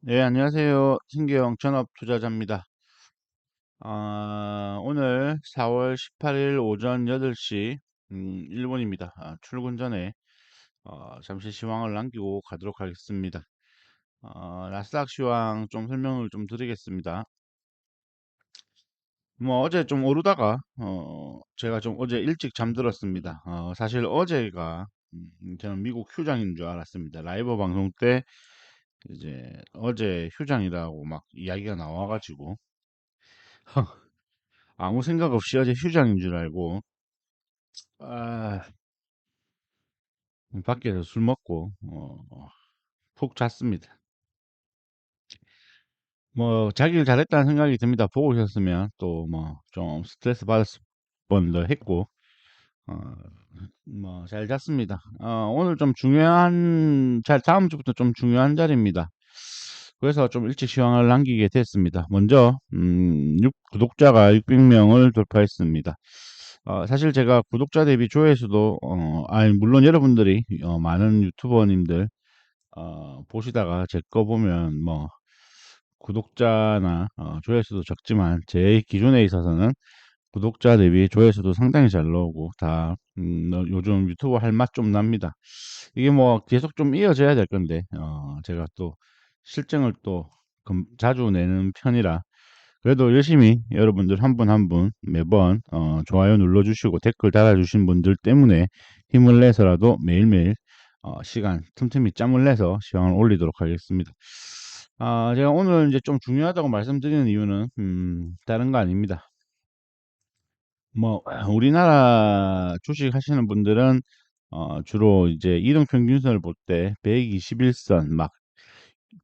네, 안녕하세요. 신계영 전업 투자자입니다. 아, 오늘 4월 18일 오전 8시 음, 1분입니다. 아, 출근 전에 어, 잠시 시황을 남기고 가도록 하겠습니다. 어, 나스닥 시황 좀 설명을 좀 드리겠습니다. 뭐 어제 좀 오르다가 어, 제가 좀 어제 일찍 잠들었습니다. 어, 사실 어제가 음, 저는 미국 휴장인 줄 알았습니다. 라이브 방송 때 이제 어제 휴장이라고 막 이야기가 나와가지고 아무 생각 없이 어제 휴장인 줄 알고 아, 밖에서 술 먹고 어, 푹 잤습니다. 뭐 자기를 잘했다는 생각이 듭니다. 보고 오셨으면 또 뭐 좀 스트레스 받았을 뻔도 했고 어, 뭐 잘 잤습니다. 어, 오늘 좀 중요한 잘 다음 주부터 좀 중요한 자리입니다. 그래서 좀 일찍 시황을 남기게 됐습니다. 먼저 음, 6, 구독자가 600명을 돌파했습니다. 어, 사실 제가 구독자 대비 조회수도 어, 아니 물론 여러분들이 어, 많은 유튜버님들 어, 보시다가 제 거 보면 뭐 구독자나 어, 조회수도 적지만 제 기준에 있어서는 구독자 대비 조회수도 상당히 잘 나오고 다 음, 어, 요즘 유튜브 할 맛 좀 납니다. 이게 뭐 계속 좀 이어져야 될 건데 어, 제가 또 실증을 또 금- 자주 내는 편이라 그래도 열심히 여러분들 한 분 한 분 매번 어, 좋아요 눌러주시고 댓글 달아주신 분들 때문에 힘을 내서라도 매일매일 어, 시간 틈틈이 짬을 내서 시황을 올리도록 하겠습니다. 아, 제가 오늘 이제 좀 중요하다고 말씀드리는 이유는 음, 다른 거 아닙니다. 뭐 우리나라 주식 하시는 분들은 어, 주로 이제 이동 평균선을 볼 때 121선 막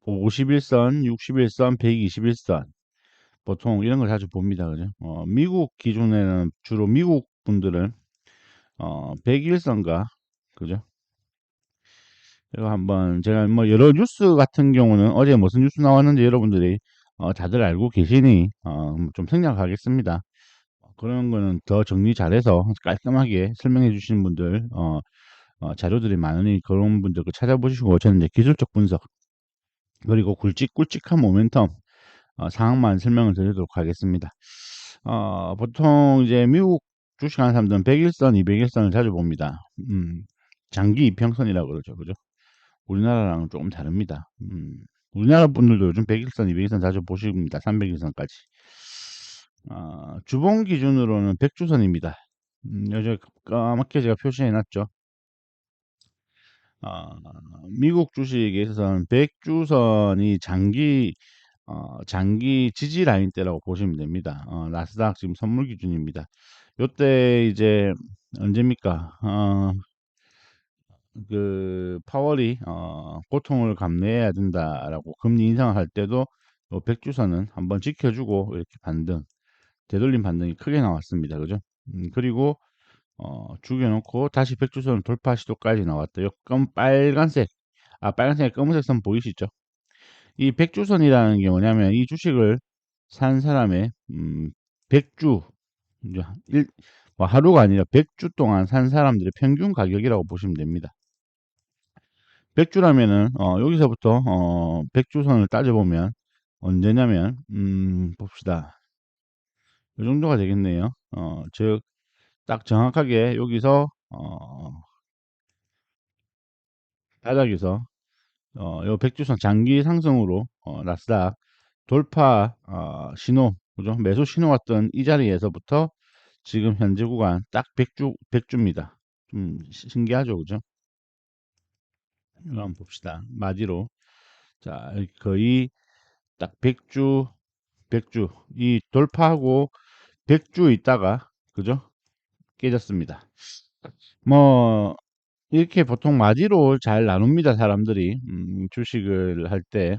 51선, 61선, 121선 보통 이런 걸 자주 봅니다. 그죠? 어, 미국 기준에는 주로 미국 분들은 어, 101선가 그죠? 이거 한번 제가 뭐 여러 뉴스 같은 경우는 어제 무슨 뉴스 나왔는지 여러분들이 어, 다들 알고 계시니 어, 좀 생략하겠습니다. 그런 거는 더 정리 잘해서 깔끔하게 설명해 주시는 분들 어, 어, 자료들이 많으니 그런 분들 그 찾아보시고 저는 이제 기술적 분석 그리고 굵직 굵직한 모멘텀 어, 상황만 설명을 드리도록 하겠습니다. 어, 보통 이제 미국 주식하는 사람들은 100일선, 200일선을 자주 봅니다. 음, 장기 이평선이라고 그러죠. 그죠? 우리나라랑은 조금 다릅니다. 음, 우리나라 분들도 요즘 100일선, 200일선 자주 보십니다. 300일선까지. 어, 주봉 기준으로는 100주선입니다. 음, 여기 까맣게 제가 표시해 놨죠. 어, 미국 주식에 있어서는 100주선이 장기 어, 장기 지지 라인대라고 보시면 됩니다. 어, 나스닥 지금 선물 기준입니다. 요때 이제 언제입니까? 어, 그 파월이 어, 고통을 감내해야 된다라고 금리 인상을 할 때도 요 백주선은 한번 지켜주고 이렇게 반등, 되돌림 반등이 크게 나왔습니다. 그죠? 음, 그리고 어, 죽여놓고 다시 백주선 돌파 시도까지 나왔다. 요검 빨간색, 아 빨간색 검은색 선 보이시죠? 이 백주선이라는 게 뭐냐면 이 주식을 산 사람의 음, 백주 일, 뭐 하루가 아니라 백주 동안 산 사람들의 평균 가격이라고 보시면 됩니다. 백주라면은 어, 여기서부터 어, 백주선을 따져보면 언제냐면 음, 봅시다. 이 정도가 되겠네요. 어, 즉 딱 정확하게 여기서 어, 바닥에서 어, 요 백주선 장기 상승으로 어, 나스닥 돌파 어, 신호, 그죠? 매수 신호 왔던 이 자리에서부터 지금 현재 구간 딱 100주, 100주입니다. 좀 신기하죠, 그죠? 한번 봅시다. 마디로. 자, 거의 딱 100주, 100주. 이 돌파하고 100주 있다가, 그죠? 깨졌습니다. 뭐, 이렇게 보통 마디로 잘 나눕니다, 사람들이. 음, 주식을 할 때.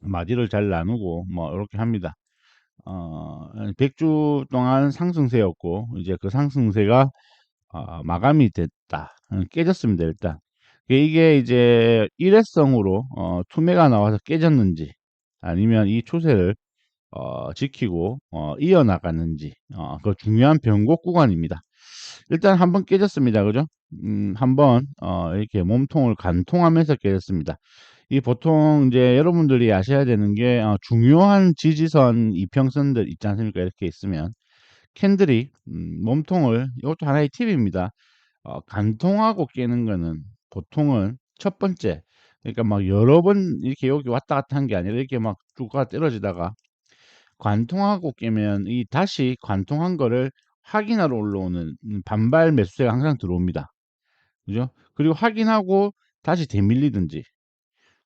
마디를 잘 나누고, 뭐, 이렇게 합니다. 어, 100주 동안 상승세였고, 이제 그 상승세가 어, 마감이 됐다. 어, 깨졌습니다, 일단. 이게 이제 일회성으로 어, 투매가 나와서 깨졌는지, 아니면 이 추세를 어, 지키고 어, 이어나갔는지, 어, 그 중요한 변곡 구간입니다. 일단 한번 깨졌습니다, 그죠? 음, 한번 어, 이렇게 몸통을 간통하면서 깨졌습니다. 이 보통 이제 여러분들이 아셔야 되는 게 어, 중요한 지지선 이평선들 있지 않습니까? 이렇게 있으면 캔들이 음, 몸통을 이것도 하나의 팁입니다. 어, 간통하고 깨는 거는 보통은 첫 번째 그러니까 막 여러 번 이렇게 여기 왔다 갔다 한 게 아니라 이렇게 막 쭉가 떨어지다가 관통하고 깨면 이 다시 관통한 거를 확인하러 올라오는 음, 반발 매수세가 항상 들어옵니다. 그죠? 그리고 확인하고 다시 대밀리든지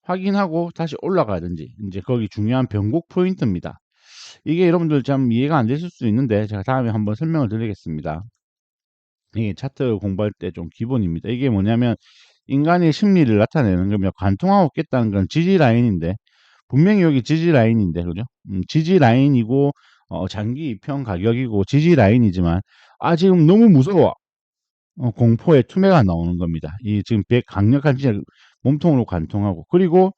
확인하고 다시 올라가든지 이제 거기 중요한 변곡 포인트입니다. 이게 여러분들 참 이해가 안 되실 수 있는데 제가 다음에 한번 설명을 드리겠습니다. 이게 차트 공부할 때 좀 기본입니다. 이게 뭐냐면 인간의 심리를 나타내는 거며 관통하고 깼다는 건 지지 라인인데 분명히 여기 지지 라인인데 그죠? 음, 지지 라인이고 어, 장기 입형 가격이고 지지 라인이지만 아 지금 너무 무서워 어, 공포의 투매가 나오는 겁니다. 이 지금 배 강력한 진짜 몸통으로 관통하고 그리고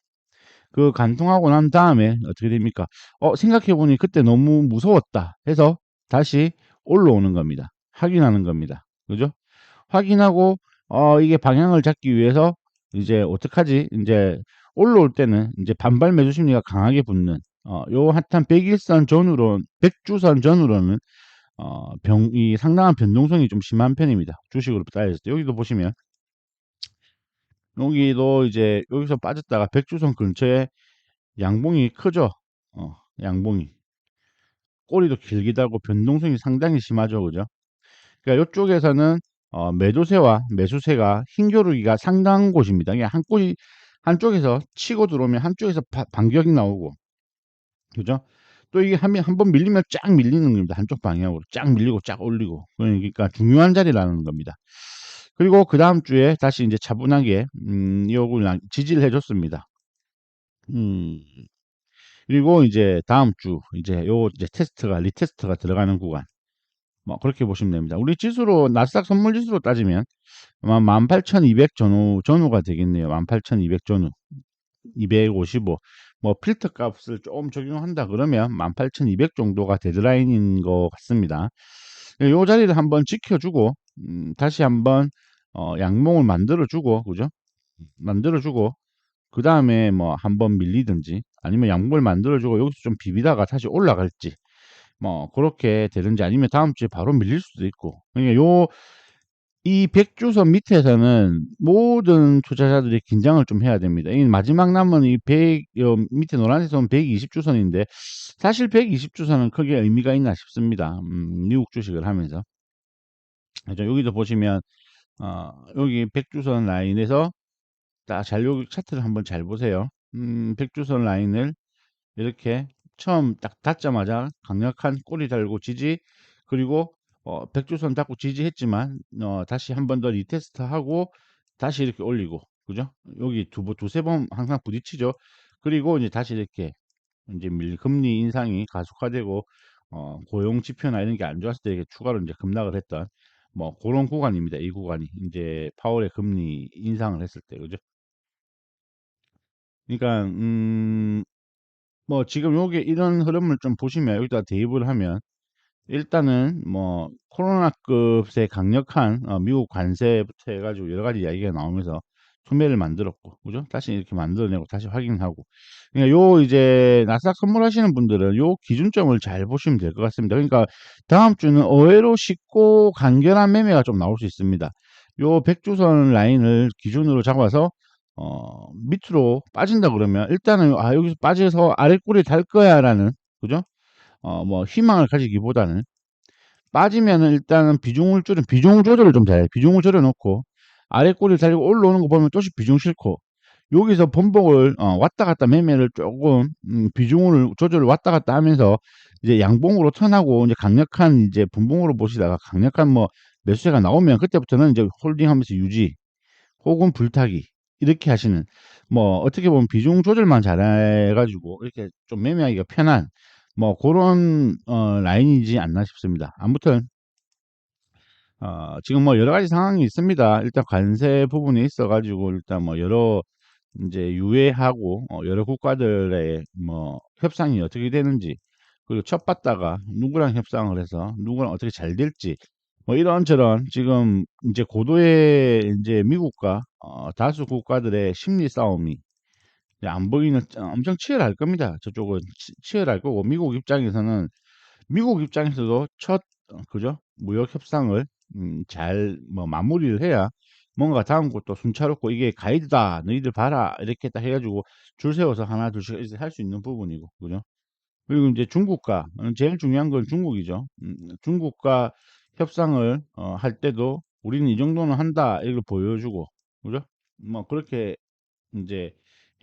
그 관통하고 난 다음에 어떻게 됩니까? 어 생각해보니 그때 너무 무서웠다 해서 다시 올라오는 겁니다. 확인하는 겁니다. 그죠? 확인하고 어 이게 방향을 잡기 위해서 이제 어떡하지? 이제 올라올 때는 이제 반발 매수 심리가 강하게 붙는 어, 요 핫한 101선 전후로 100주선 전후로는 어, 병, 이 상당한 변동성이 좀 심한 편입니다. 주식으로 따졌을 때 여기도 보시면 여기도 이제 여기서 빠졌다가 100주선 근처에 양봉이 크죠. 어, 양봉이 꼬리도 길게 달고 변동성이 상당히 심하죠, 그죠? 그러니까 이쪽에서는 어, 매도세와 매수세가 흰교르기가 상당한 곳입니다. 그냥 한 꼬리 한쪽에서 치고 들어오면 한쪽에서 바, 반격이 나오고 그죠? 또 이게 한 번 밀리면 쫙 밀리는 겁니다. 한쪽 방향으로 쫙 밀리고 쫙 올리고 그러니까 중요한 자리라는 겁니다. 그리고 그 다음 주에 다시 이제 차분하게 음, 요걸 지지를 해줬습니다. 음, 그리고 이제 다음 주 이제 요 이제 테스트가 리테스트가 들어가는 구간 뭐 그렇게 보시면 됩니다. 우리 지수로 나스닥 선물 지수로 따지면 아마 18,200 전후 전후가 되겠네요. 18,200 전후 255. 뭐 필터 값을 조금 적용한다 그러면 18,200 정도가 데드라인인 것 같습니다. 이 자리를 한번 지켜주고 음, 다시 한번 어, 양봉을 만들어주고 그죠? 만들어주고 그 다음에 뭐 한번 밀리든지 아니면 양봉을 만들어주고 여기서 좀 비비다가 다시 올라갈지 뭐 그렇게 되든지 아니면 다음 주에 바로 밀릴 수도 있고 그러니까 요 이 백주선 밑에서는 모든 투자자들이 긴장을 좀 해야 됩니다. 이 마지막 남은 이 100, 어, 밑에 노란색은 120주선인데 사실 120주선은 크게 의미가 있나 싶습니다. 음, 미국 주식을 하면서. 그죠? 여기도 보시면 어, 여기 백주선 라인에서 잘 여기 차트를 한번 잘 보세요. 음, 백주선 라인을 이렇게 처음 딱 닿자마자 강력한 꼬리 달고 지지 그리고 어, 백주선 닫고 지지했지만 어, 다시 한 번 더 리테스트하고 다시 이렇게 올리고 그죠? 여기 두, 두세 번 항상 부딪히죠. 그리고 이제 다시 이렇게 이제 밀 금리 인상이 가속화되고 어, 고용 지표나 이런 게 안 좋았을 때 이렇게 추가로 이제 급락을 했던 뭐 그런 구간입니다. 이 구간이 이제 파월의 금리 인상을 했을 때 그죠? 그러니까 음, 뭐 지금 요게 이런 흐름을 좀 보시면 여기다 대입을 하면 일단은 뭐 코로나급의 강력한 어, 미국 관세부터 해가지고 여러 가지 이야기가 나오면서 투매를 만들었고 그죠? 다시 이렇게 만들어내고 다시 확인하고 그러니까 요 이제 나스닥 선물하시는 분들은 요 기준점을 잘 보시면 될 것 같습니다. 그러니까 다음 주는 의외로 쉽고 간결한 매매가 좀 나올 수 있습니다. 요 백주선 라인을 기준으로 잡아서 어, 밑으로 빠진다 그러면 일단은 아 여기서 빠져서 아래꼬리 달 거야라는 그죠? 어, 뭐 희망을 가지기보다는 빠지면은 일단은 비중을 줄여 비중 조절을 좀 잘해. 비중을 줄여 놓고 아래 꼬리를 달리고 올라오는 거 보면 또시 비중 싫고 여기서 번복을 어, 왔다 갔다 매매를 조금 음, 비중을 조절을 왔다 갔다 하면서 이제 양봉으로 턴하고 이제 강력한 이제 분봉으로 보시다가 강력한 뭐 매수세가 나오면 그때부터는 이제 홀딩하면서 유지 혹은 불타기 이렇게 하시는 뭐 어떻게 보면 비중 조절만 잘해가지고 이렇게 좀 매매하기가 편한 뭐 그런 어, 라인이지 않나 싶습니다. 아무튼 어, 지금 뭐 여러 가지 상황이 있습니다. 일단 관세 부분이 있어가지고 일단 뭐 여러 이제 유예하고 어, 여러 국가들의 뭐 협상이 어떻게 되는지 그리고 첫 봤다가 누구랑 협상을 해서 누구랑 어떻게 잘 될지 뭐 이런 저런 지금 이제 고도의 이제 미국과 어, 다수 국가들의 심리 싸움이 네, 안 보이는 어, 엄청 치열할 겁니다. 저쪽은 치, 치열할 거고 미국 입장에서는 미국 입장에서도 첫 어, 그죠? 무역 협상을 음, 잘 뭐 마무리를 해야 뭔가 다음 것도 순차롭고 이게 가이드다 너희들 봐라 이렇게 딱 해가지고 줄 세워서 하나 둘씩 할 수 있는 부분이고 그죠? 그리고 이제 중국과 어, 제일 중요한 건 중국이죠. 음, 중국과 협상을 어, 할 때도 우리는 이 정도는 한다 이걸 보여주고 그죠 뭐 그렇게 이제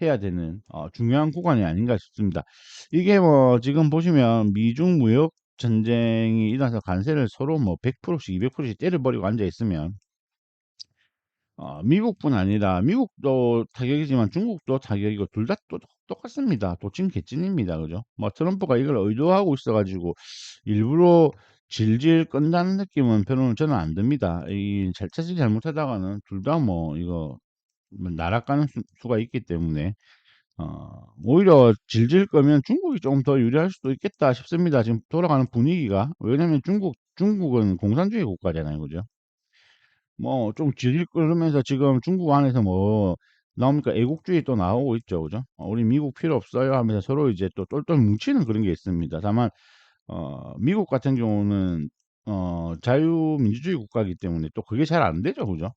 해야 되는 어, 중요한 구간이 아닌가 싶습니다. 이게 뭐 지금 보시면 미중 무역 전쟁이 일어나서 관세를 서로 뭐 100%씩 200%씩 때려버리고 앉아 있으면 어, 미국뿐 아니라 미국도 타격이지만 중국도 타격이고 둘 다 똑같습니다. 도찐 개찐입니다. 그죠? 뭐 트럼프가 이걸 의도하고 있어가지고 일부러 질질 끈다는 느낌은 별로 저는 안 듭니다. 이 잘차지 잘못하다가는 둘 다 뭐 이거 뭐 날아가는 수, 가 있기 때문에 어, 오히려 질질 거면 중국이 조금 더 유리할 수도 있겠다 싶습니다. 지금 돌아가는 분위기가 왜냐면 중국 중국은 공산주의 국가잖아요, 그죠? 뭐 좀 질질 끌면서 지금 중국 안에서 뭐 나옵니까 애국주의 또 나오고 있죠, 그죠? 어, 우리 미국 필요 없어요 하면서 서로 이제 또 똘똘 뭉치는 그런 게 있습니다. 다만 어, 미국 같은 경우는 어, 자유민주주의 국가이기 때문에 또 그게 잘 안 되죠, 그죠?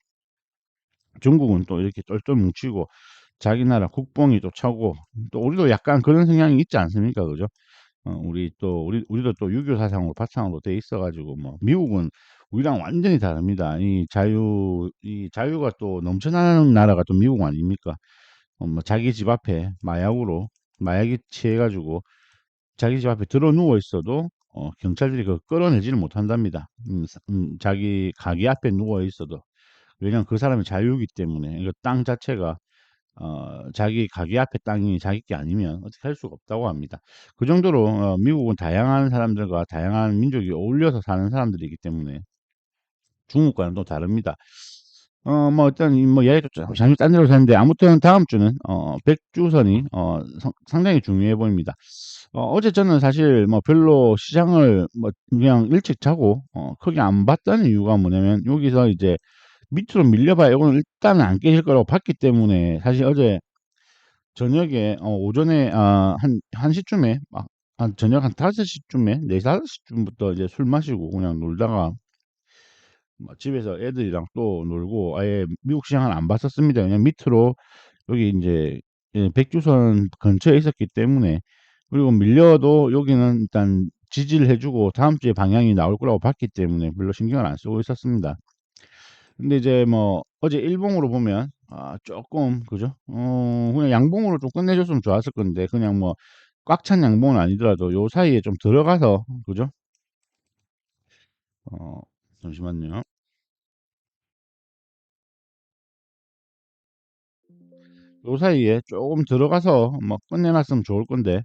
중국은 또 이렇게 똘똘 뭉치고 자기 나라 국뽕이 또 차고 또 우리도 약간 그런 성향이 있지 않습니까? 그죠? 어, 우리 또 우리 우리도 또 유교 사상으로 바탕으로 돼 있어 가지고 뭐 미국은 우리랑 완전히 다릅니다. 이 자유 이 자유가 또 넘쳐나는 나라가 또 미국 아닙니까? 어, 뭐 자기 집 앞에 마약으로 마약이 취해 가지고 자기 집 앞에 들어 누워 있어도 어, 경찰들이 그 끌어내지를 못한답니다. 음, 음, 자기 가게 앞에 누워 있어도 왜냐면 그 사람의 자유이기 때문에 이거 땅 자체가 어, 자기 가게 앞에 땅이 자기 게 아니면 어떻게 할 수가 없다고 합니다. 그 정도로 어, 미국은 다양한 사람들과 다양한 민족이 어울려서 사는 사람들이기 때문에 중국과는 또 다릅니다. 어, 뭐, 일단, 뭐, 얘기도 잠시 딴 데로 샜는데, 아무튼 다음 주는, 어, 백주선이, 어, 상당히 중요해 보입니다. 어, 어제 저는 사실, 뭐, 별로 시장을, 뭐, 그냥 일찍 자고, 어, 크게 안 봤다는 이유가 뭐냐면, 여기서 이제, 밑으로 밀려봐야 이거는 일단은 안 깨질 거라고 봤기 때문에 사실 어제 저녁에 어, 오전에 아, 한 1시쯤에 막, 한 저녁 한 5시쯤에 4, 5시쯤부터 이제 술 마시고 그냥 놀다가 뭐 집에서 애들이랑 또 놀고 아예 미국 시장을 안 봤었습니다. 그냥 밑으로 여기 이제 예, 백주선 근처에 있었기 때문에 그리고 밀려도 여기는 일단 지지를 해주고 다음 주에 방향이 나올 거라고 봤기 때문에 별로 신경을 안 쓰고 있었습니다. 근데 이제 뭐 어제 일봉으로 보면 아 조금 그죠? 어 그냥 양봉으로 좀 끝내줬으면 좋았을 건데 그냥 뭐 꽉 찬 양봉은 아니더라도 요 사이에 좀 들어가서 그죠? 어 잠시만요. 요 사이에 조금 들어가서 뭐 끝내놨으면 좋을 건데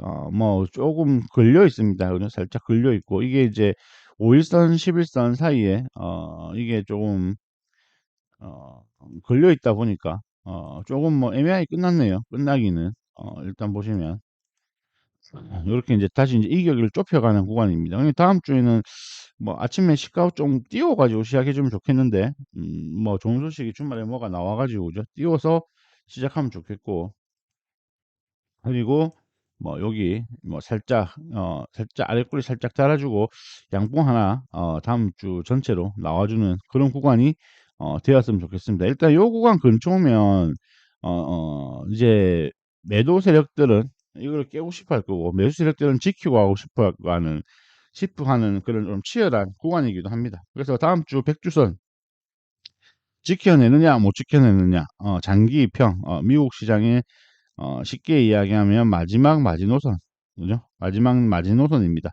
어 뭐 조금 걸려 있습니다. 그죠? 살짝 걸려 있고 이게 이제 5일선, 11선 사이에 어 이게 조금 어, 걸려 있다 보니까 어, 조금 뭐 애매하게 끝났네요. 끝나기는 어, 일단 보시면 이렇게 이제 다시 이제 이격을 좁혀가는 구간입니다. 다음 주에는 뭐 아침에 시가を좀 띄워가지고 시작해주면 좋겠는데 음, 뭐 좋은 소식이 주말에 뭐가 나와가지고죠. 띄워서 시작하면 좋겠고 그리고 뭐 여기 뭐 살짝 어 살짝 아랫골이 살짝 달아주고 양봉 하나 어 다음 주 전체로 나와주는 그런 구간이 어 되었으면 좋겠습니다. 일단 요 구간 근처면 어, 어 이제 매도 세력들은 이걸 깨고 싶어 할 거고 매수 세력들은 지키고 하고 싶어 하는 싶어 하는 그런 좀 치열한 구간이기도 합니다. 그래서 다음 주 백주선 지켜내느냐 못 지켜내느냐 어 장기 입평 어 미국 시장에 어, 쉽게 이야기하면 마지막 마지노선, 그죠? 마지막 마지노선입니다.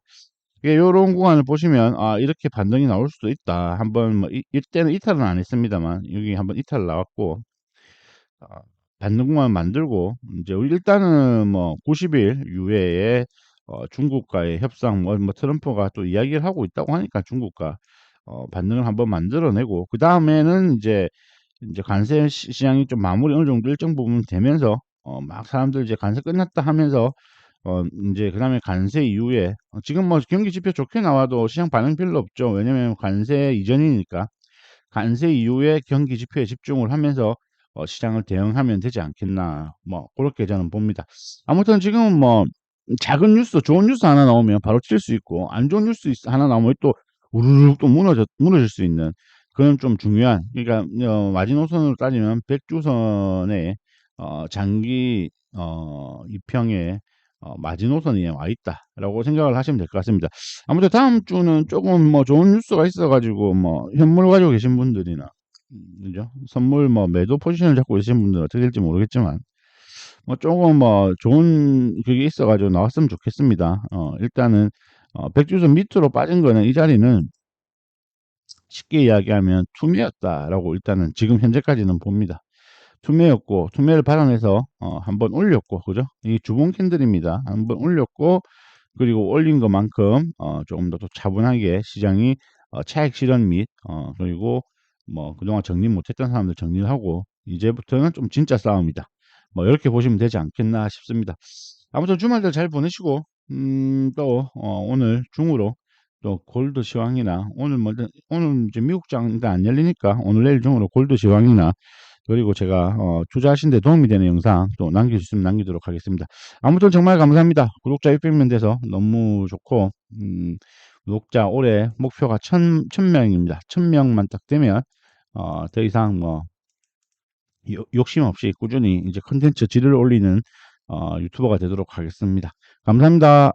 이런 구간을 보시면 아 이렇게 반등이 나올 수도 있다. 한번 뭐 이, 이때는 이탈은 안 했습니다만 여기 한번 이탈 나왔고 어, 반등 구간 만들고 이제 일단은 뭐 90일 이후에 어, 중국과의 협상 뭐, 뭐 트럼프가 또 이야기를 하고 있다고 하니까 중국과 어, 반등을 한번 만들어내고 그 다음에는 이제 이제 관세 시장이 좀 마무리 어느 정도 일정 부분 되면서 어, 막 사람들 이제 관세 끝났다 하면서 어, 이제 그 다음에 관세 이후에 어, 지금 뭐 경기 지표 좋게 나와도 시장 반응 별로 없죠. 왜냐면 관세 이전이니까 관세 이후에 경기 지표에 집중을 하면서 어, 시장을 대응하면 되지 않겠나 뭐 그렇게 저는 봅니다. 아무튼 지금 뭐 작은 뉴스, 좋은 뉴스 하나 나오면 바로 칠 수 있고 안 좋은 뉴스 있- 하나 나오면 또 우르르 또 무너져 무너질 수 있는 그런 좀 중요한 그러니까 어, 마지노선으로 따지면 백주선의 어, 장기 어, 이평에 어, 마지노선에 와 있다라고 생각을 하시면 될 것 같습니다. 아무튼 다음 주는 조금 뭐 좋은 뉴스가 있어가지고 뭐 현물 가지고 계신 분들이나 음, 그죠? 선물 뭐 매도 포지션을 잡고 계신 분들은 어떻게 될지 모르겠지만 뭐 조금 뭐 좋은 그게 있어가지고 나왔으면 좋겠습니다. 어, 일단은 어, 백주선 밑으로 빠진 거는 이 자리는 쉽게 이야기하면 투매였다라고 일단은 지금 현재까지는 봅니다. 투매였고 투매를 발언해서 어, 한번 올렸고 그죠? 이 주봉 캔들입니다. 한번 올렸고 그리고 올린 것만큼 어, 조금 더또 차분하게 시장이 어, 차익 실현 및 어, 그리고 뭐 그동안 정리 못했던 사람들 정리를 하고 이제부터는 좀 진짜 싸움이다. 뭐 이렇게 보시면 되지 않겠나 싶습니다. 아무튼 주말들 잘 보내시고 음, 또 어, 오늘 중으로 또 골드 시황이나 오늘 뭐 오늘 이제 미국장 안 열리니까 오늘 내일 중으로 골드 시황이나 그리고 제가 어, 투자하시는데 도움이 되는 영상 또 남길 수 있으면 남기도록 하겠습니다. 아무튼 정말 감사합니다. 구독자 600명 돼서 너무 좋고 음, 구독자 올해 목표가 1000, 1000명입니다. 1000명만 딱 되면 어, 더 이상 뭐 요- 욕심 없이 꾸준히 이제 컨텐츠 질을 올리는 어, 유튜버가 되도록 하겠습니다. 감사합니다.